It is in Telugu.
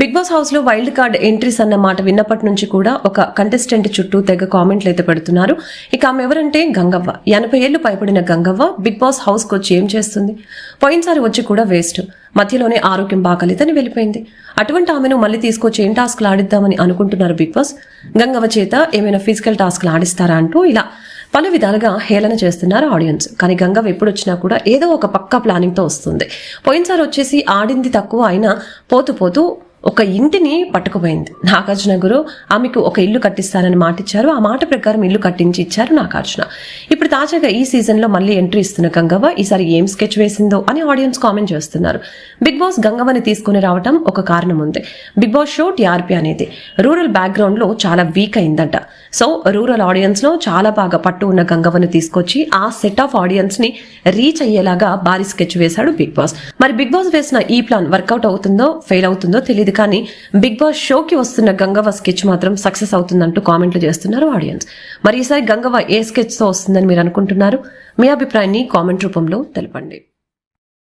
బిగ్ బాస్ హౌస్లో వైల్డ్ కార్డ్ ఎంట్రీస్ అన్న మాట విన్నప్పటి నుంచి కూడా ఒక కంటెస్టెంట్ చుట్టూ తెగ కామెంట్లు అయితే పెడుతున్నారు. ఇక ఆమె ఎవరంటే గంగవ్వ. ఎనభై ఏళ్ళు పైబడిన గంగవ్వ బిగ్ బాస్ హౌస్కు వచ్చి ఏం చేస్తుంది? పోయినసారి వచ్చి కూడా వేస్ట్. మధ్యలోనే ఆరోగ్యం బాగాలేదని వెళ్ళిపోయింది. అటువంటి ఆమెను మళ్ళీ తీసుకొచ్చి ఏం టాస్క్లు ఆడిద్దామని అనుకుంటున్నారు బిగ్ బాస్? గంగవ్వ చేత ఏమైనా ఫిజికల్ టాస్క్లు ఆడిస్తారా అంటూ ఇలా పలు విధాలుగా హేళన చేస్తున్నారు ఆడియన్స్ కానీ గంగవ్వ ఎప్పుడు వచ్చినా కూడా ఏదో ఒక పక్క ప్లానింగ్తో వస్తుంది. పోయినసారి వచ్చేసి ఆడింది తక్కువ అయినా పోతూ పోతూ ఒక ఇంటిని పట్టుకుపోయింది. నాగార్జున గురు ఆమెకు ఒక ఇల్లు కట్టిస్తానని మాట ఇచ్చారు ఆ మాట ప్రకారం ఇల్లు కట్టించి ఇచ్చారు నాగార్జున. ఇప్పుడు తాజాగా ఈ సీజన్లో మళ్ళీ ఎంట్రీ ఇస్తున్న గంగవ్వ ఈసారి ఏం స్కెచ్ వేసిందో అని ఆడియన్స్ కామెంట్ చేస్తున్నారు. బిగ్ బాస్ గంగవ్వని తీసుకుని రావడం ఒక కారణం ఉంది. బిగ్ బాస్ షో టీఆర్పీ అనేది. రూరల్ బ్యాక్గ్రౌండ్లో చాలా వీక్ అయిందంట. సో రూరల్ ఆడియన్స్లో చాలా బాగా పట్టు ఉన్న గంగవ్వని తీసుకొచ్చి ఆ సెట్ ఆఫ్ ఆడియన్స్ని రీచ్ అయ్యేలాగా భారీ స్కెచ్ వేశాడు బిగ్ బాస్ మరి బిగ్ బాస్ వేసిన ఈ ప్లాన్ వర్కౌట్ అవుతుందో ఫెయిల్ అవుతుందో తెలియదు కానీ బిగ్ బాస్ షోకి వస్తున్న గంగవ్వ స్కెచ్ మాత్రం సక్సెస్ అవుతుందంటూ కామెంట్లు చేస్తున్నారు ఆడియన్స్. మరి ఈసారి గంగవ్వ ఏ స్కెచ్తో వస్తుందని మీరు అనుకుంటున్నారు? మీ అభిప్రాయాన్ని కామెంట్ రూపంలో తెలపండి.